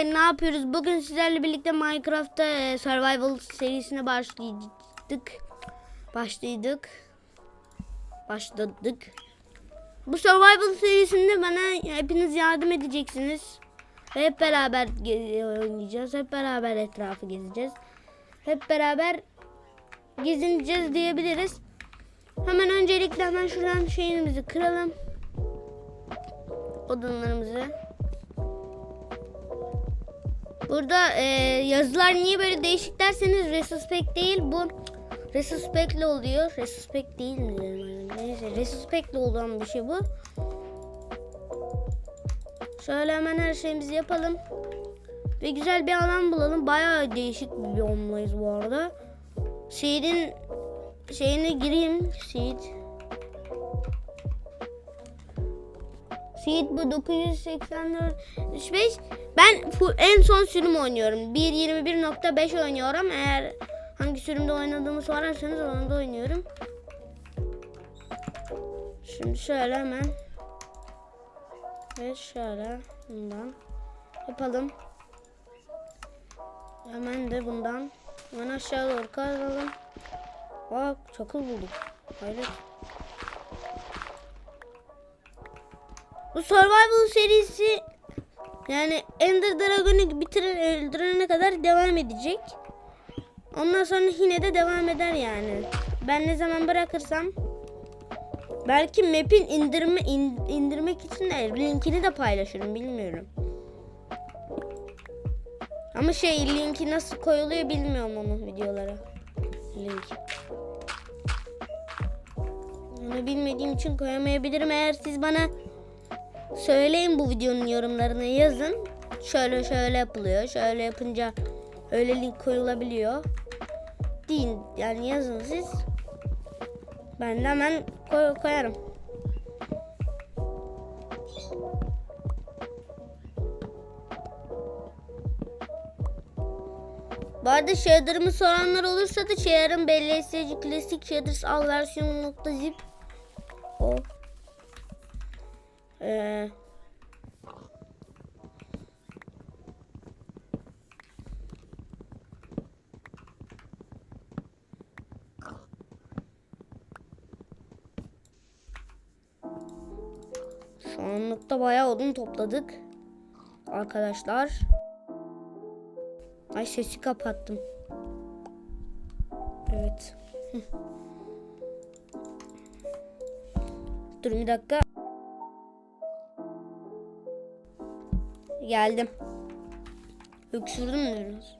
birlikte ne yapıyoruz? Bugün sizlerle birlikte Minecraft'ta e, Survival serisine başladık. Başladık. Başladık. Bu Survival serisinde bana hepiniz yardım edeceksiniz. Ve hep beraber oynayacağız. Hep beraber etrafı gezeceğiz. Hep beraber gezineceğiz diyebiliriz. Hemen öncelikle hemen şuradan şeyimizi kıralım. Odunlarımızı. Burada e, yazılar niye böyle değişik derseniz resuspect değil bu resuspect'li oluyor. Resuspect değil mi? Neyse resuspect'li olan bir şey bu. Şöyle hemen her şeyimizi yapalım. Ve güzel bir alan bulalım. Bayağı değişik bir biyomdayız bu arada. Seed'in şeyine gireyim. Seed. Seed bu 984 35. Ben en son sürüm oynuyorum. 1.21.5 oynuyorum. Eğer hangi sürümde oynadığımı sorarsanız onu da oynuyorum. Şimdi şöyle hemen ve şöyle bundan yapalım. Hemen de bundan hemen aşağı doğru kazalım. Bak çakıl bulduk. Hayret. Bu Survival serisi yani Ender Dragon'u bitiren öldürene kadar devam edecek. Ondan sonra yine de devam eder yani. Ben ne zaman bırakırsam belki map'in indirme in- indirmek için de linkini de paylaşırım bilmiyorum. Ama şey linki nasıl koyuluyor bilmiyorum onun videolara. Link. Onu bilmediğim için koyamayabilirim. Eğer siz bana söyleyin bu videonun yorumlarına yazın. Şöyle şöyle yapılıyor. Şöyle yapınca öyle link koyulabiliyor. Deyin yani yazın siz. Ben de hemen koy- koyarım. Bu arada shader'ımı soranlar olursa da shader'ım BLSC Classic Shaders al versiyonu nokta zip. O. Ee, Şu anlıkta bayağı odun topladık. Arkadaşlar. Ay sesi kapattım. Evet. Dur bir dakika. Geldim. Öksürdüm biraz?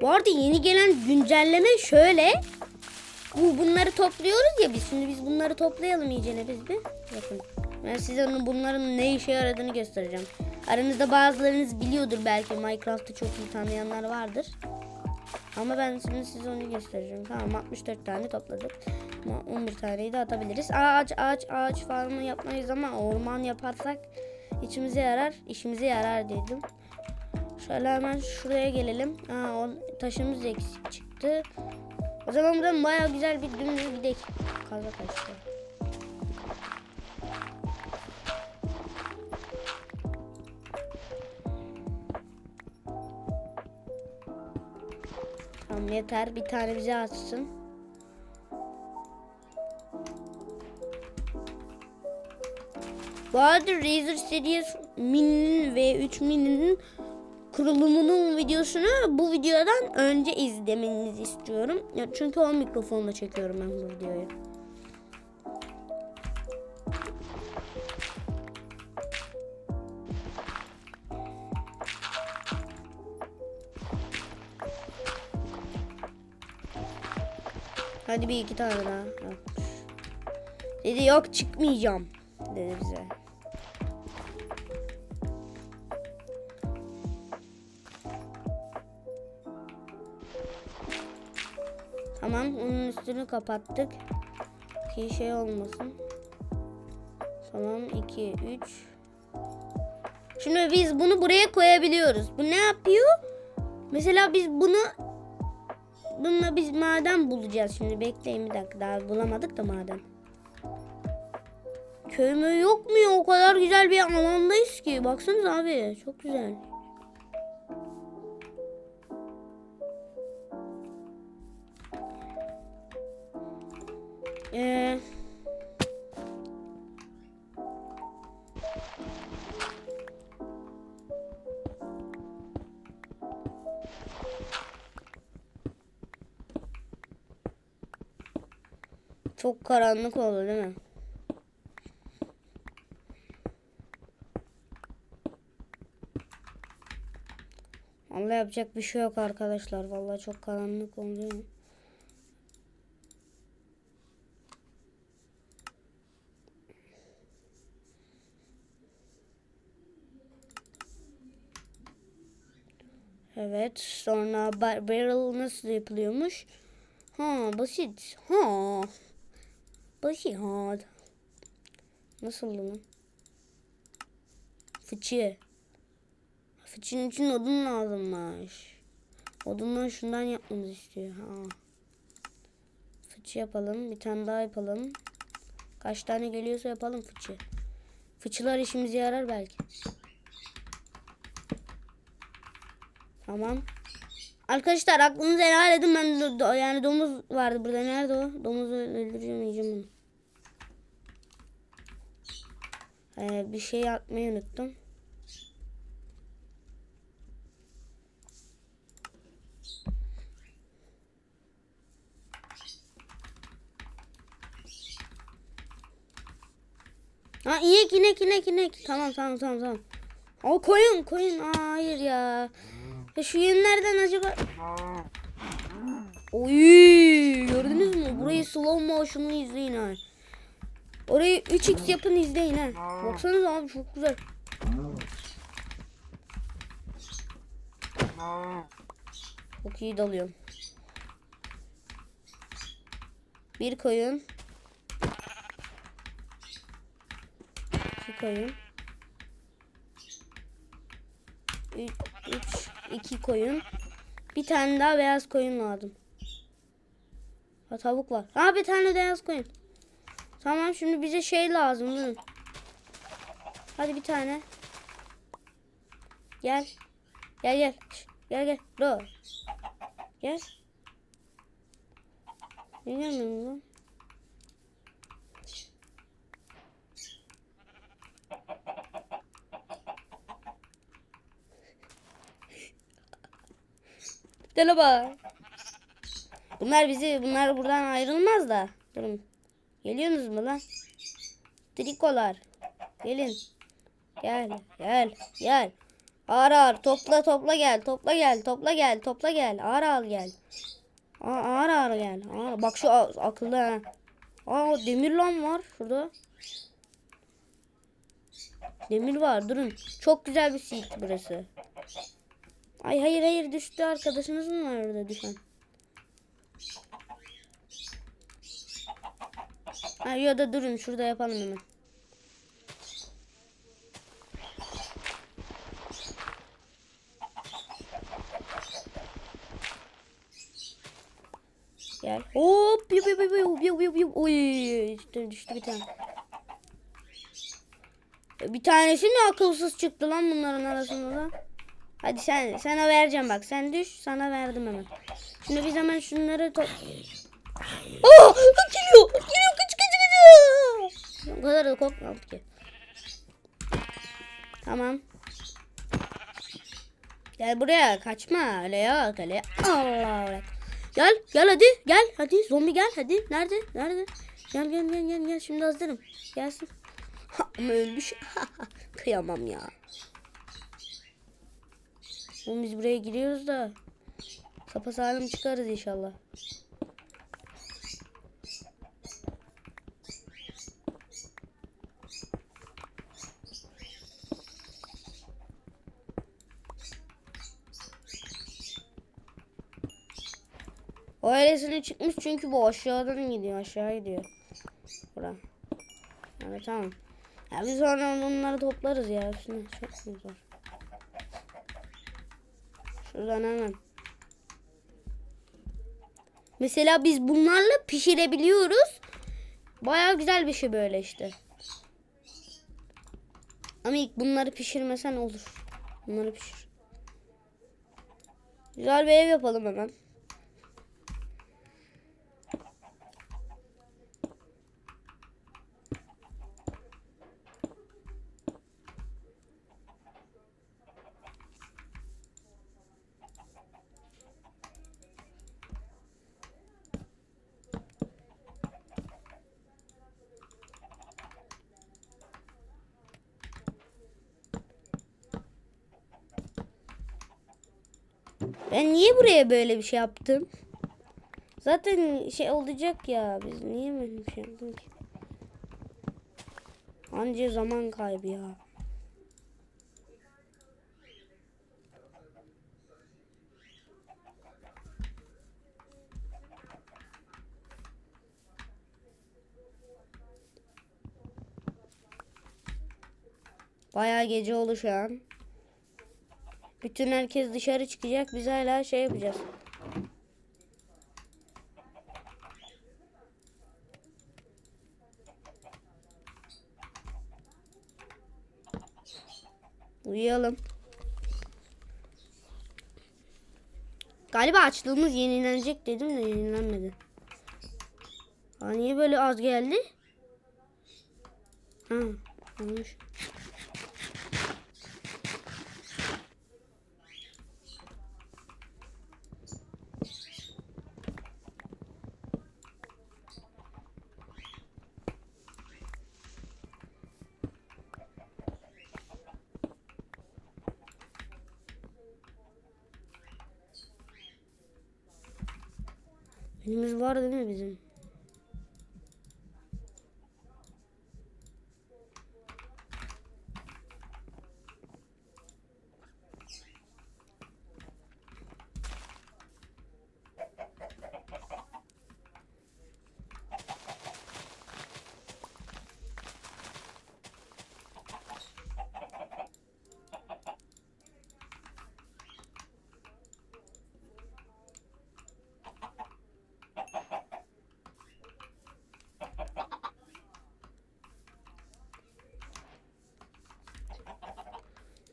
Bu arada yeni gelen güncelleme şöyle. Bu bunları topluyoruz ya biz. Şimdi biz bunları toplayalım iyicene biz bir. Bakın. Ben size bunların ne işe yaradığını göstereceğim. Aranızda bazılarınız biliyordur belki Minecraft'ı çok iyi tanıyanlar vardır. Ama ben şimdi size onu göstereceğim. Tamam 64 tane topladık. Ama 11 taneyi de atabiliriz. Ağaç ağaç ağaç falan yapmayız ama orman yaparsak içimize yarar, işimize yarar dedim. Şöyle hemen şuraya gelelim. Aa, o taşımız eksik çıktı. O zaman buradan bayağı güzel bir dümdüz gidelim. Kaza kaçtı. Tamam yeter. Bir tane bize atsın. Arada Razer Series Mini'nin V3 Mini'nin kurulumunun videosunu bu videodan önce izlemenizi istiyorum. Çünkü o mikrofonla çekiyorum ben bu videoyu. Hadi bir iki tane daha. Dedi yok çıkmayacağım dedi bize. Tamam onun üstünü kapattık. Ki şey olmasın. Tamam 2 3 Şimdi biz bunu buraya koyabiliyoruz. Bu ne yapıyor? Mesela biz bunu bununla biz maden bulacağız şimdi. Bekleyin bir dakika daha bulamadık da maden. Köy mü yok mu ya? O kadar güzel bir alandayız ki. Baksanıza abi çok güzel. Ee, çok karanlık oldu değil mi? Allah yapacak bir şey yok arkadaşlar. Vallahi çok karanlık oluyor. Evet. Sonra bar- barrel nasıl yapılıyormuş? Ha basit. Ha. Basit ha. Nasıl lan? Fıçı. Fıçının için odun lazımmış. Odundan şundan yapmamızı istiyor. Ha. Fıçı yapalım. Bir tane daha yapalım. Kaç tane geliyorsa yapalım fıçı. Fıçılar işimize yarar belki. Tamam. Arkadaşlar aklınızı helal edin. Ben do- yani domuz vardı burada. Nerede o? Domuzu öldüreceğim yiyeceğim onu. Ee, bir şey atmayı unuttum. Ha inek inek inek inek. Tamam tamam tamam tamam. O koyun koyun. Aa, hayır ya. Ya şu yünlerden acaba... Oy gördünüz mü? Burayı slow motion'lu izleyin ha. Orayı 3x yapın izleyin ha. Baksanıza abi çok güzel. Çok iyi dalıyorum. Bir koyun. İki koyun. Üç, üç, iki koyun. Bir tane daha beyaz koyun lazım. Ha tavuk var. Ha bir tane beyaz koyun. Tamam şimdi bize şey lazım. Durun. Hadi bir tane. Gel. Gel gel. Gel gel. Dur. Gel. Niye gelmiyorsun lan? Gel bak. Bunlar bizi, bunlar buradan ayrılmaz da. Durun. Geliyorsunuz mu lan? Trikolar. Gelin. Gel, gel, gel. Ağır ağır topla topla gel, topla gel, topla gel, topla gel. Ağır ağır gel. Aa, ağır ağır gel. Ağır. Bak şu akıllı ha. Aa demir lan var şurada. Demir var durun. Çok güzel bir seat burası. Ay hayır hayır düştü arkadaşınız mı var orada düşen? Ha ya da durun şurada yapalım hemen. Gel. Hop yup yup yup yup yup yup yup. Oy düştü, düştü bir tane. Bir tanesi ne akılsız çıktı lan bunların arasında da. Hadi sen sana vereceğim bak. Sen düş sana verdim hemen. Şimdi biz hemen şunları top... Aa! Geliyor! Geliyor! Kaç kaç kaç! O kadar da korkmadım ki. Tamam. Gel buraya kaçma öyle yok öyle. Allah Allah. Gel gel hadi gel hadi zombi gel hadi. Nerede? Nerede? Gel gel gel gel gel şimdi hazırım. Gelsin. Ha, ama ölmüş. Kıyamam ya. Oğlum biz buraya giriyoruz da sapasağlam çıkarız inşallah. O öylesine çıkmış çünkü bu aşağıdan gidiyor aşağı gidiyor. Bura. Evet tamam. Ya biz sonra bunları toplarız ya. Üstüne çok. Şuradan hemen. Mesela biz bunlarla pişirebiliyoruz. Baya güzel bir şey böyle işte. Ama ilk bunları pişirmesen olur. Bunları pişir. Güzel bir ev yapalım hemen. Ben niye buraya böyle bir şey yaptım? Zaten şey olacak ya. Biz niye böyle bir şey yaptık ki? Anca zaman kaybı ya. Bayağı gece oldu şu an. Bütün herkes dışarı çıkacak. Biz hala şey yapacağız. Uyuyalım. Galiba açlığımız yenilenecek dedim de yenilenmedi. Aa, niye böyle az geldi? Ha, olmuş. Elimiz var değil mi bizim?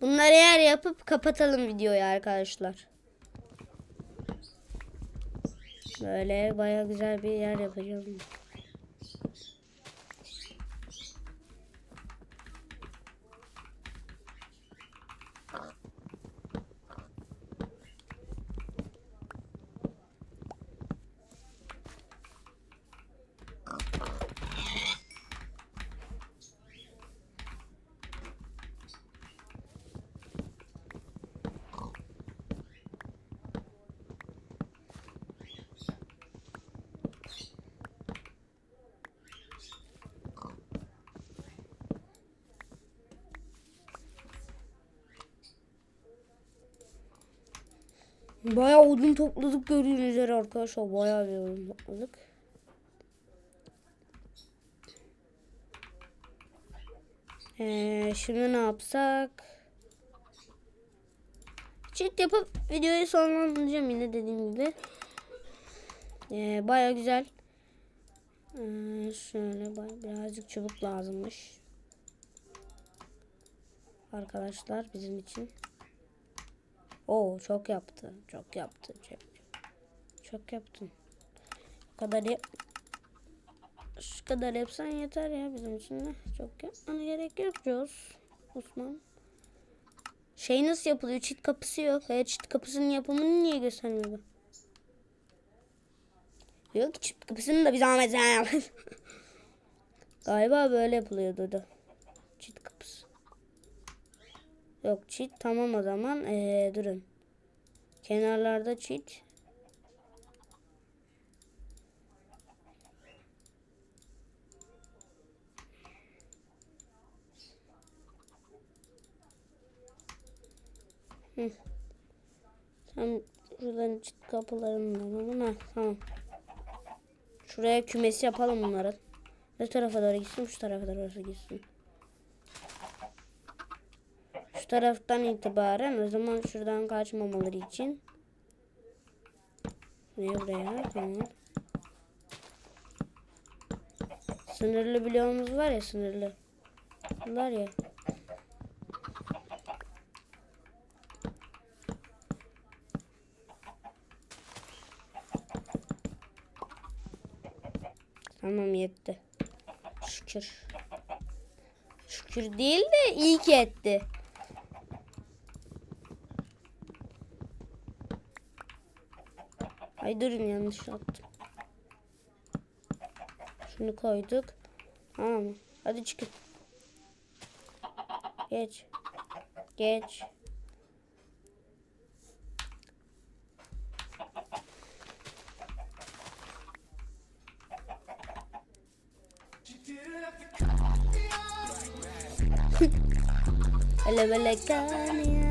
Bunları yer yapıp kapatalım videoyu arkadaşlar. Böyle baya güzel bir yer yapacağım. Bayağı odun topladık gördüğünüz üzere arkadaşlar. Bayağı bir odun topladık. Ee, şimdi ne yapsak? Çift yapıp videoyu sonlandıracağım yine dediğim gibi. Ee, Baya güzel. Ee, şöyle birazcık çubuk lazımmış. Arkadaşlar bizim için. Oo çok yaptı. Çok yaptı. Çok, çok yaptın. Bu kadar yap. Şu kadar yapsan yeter ya bizim için de. Çok yapmana gerek yok Joz. Osman. Şey nasıl yapılıyor? Çit kapısı yok. Hayır çit kapısının yapımını niye göstermiyor bu? Yok çit kapısını da bir zahmet. Galiba böyle yapılıyordu da. Çit kapısı. Yok çit tamam o zaman. Ee, durun. Kenarlarda çit. Hı. Tam şuradan çit kapılarından ha tamam. Şuraya kümesi yapalım bunların. Ne tarafa doğru gitsin? Şu tarafa doğru gitsin. Şu taraftan itibaren o zaman şuradan kaçmamaları için. Ne buraya? Tamam. Sınırlı bloğumuz var ya sınırlı. Bunlar ya. Tamam yetti. Şükür. Şükür değil de iyi ki etti. Ay durun yanlış yaptım. Şunu koyduk. Tamam mı? Hadi çıkın. Geç. Geç. Ele belekane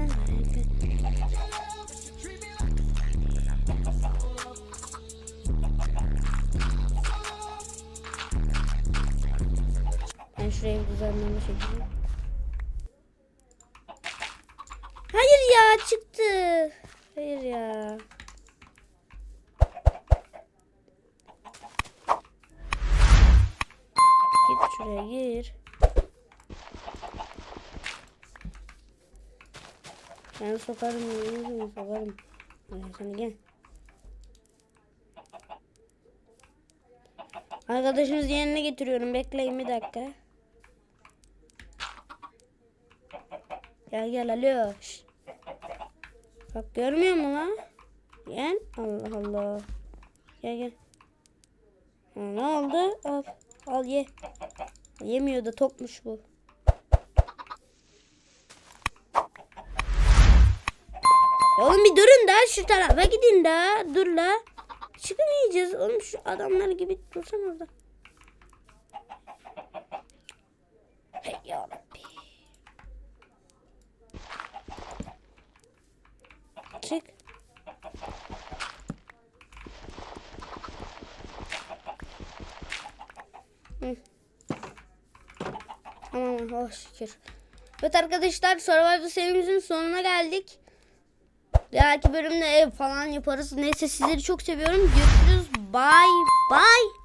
Ben bir düzenleme çekeyim. Hayır ya çıktı. Hayır ya. Git şuraya gir. Ben sokarım ya. Sokarım. Sen gel. Arkadaşınız yerine getiriyorum. Bekleyin bir dakika. Gel gel alo. Bak görmüyor mu lan? Gel. Allah Allah. Gel gel. Ha, ne oldu? Al. Al ye. Yemiyor da tokmuş bu. Oğlum bir durun da şu tarafa gidin da. Dur la. Çıkamayacağız. Oğlum şu adamlar gibi dursan orada. Tamam oh şükür. Evet arkadaşlar Survivor serimizin sonuna geldik. Belki bölümde ev falan yaparız. Neyse sizleri çok seviyorum. Görüşürüz. Bye bye.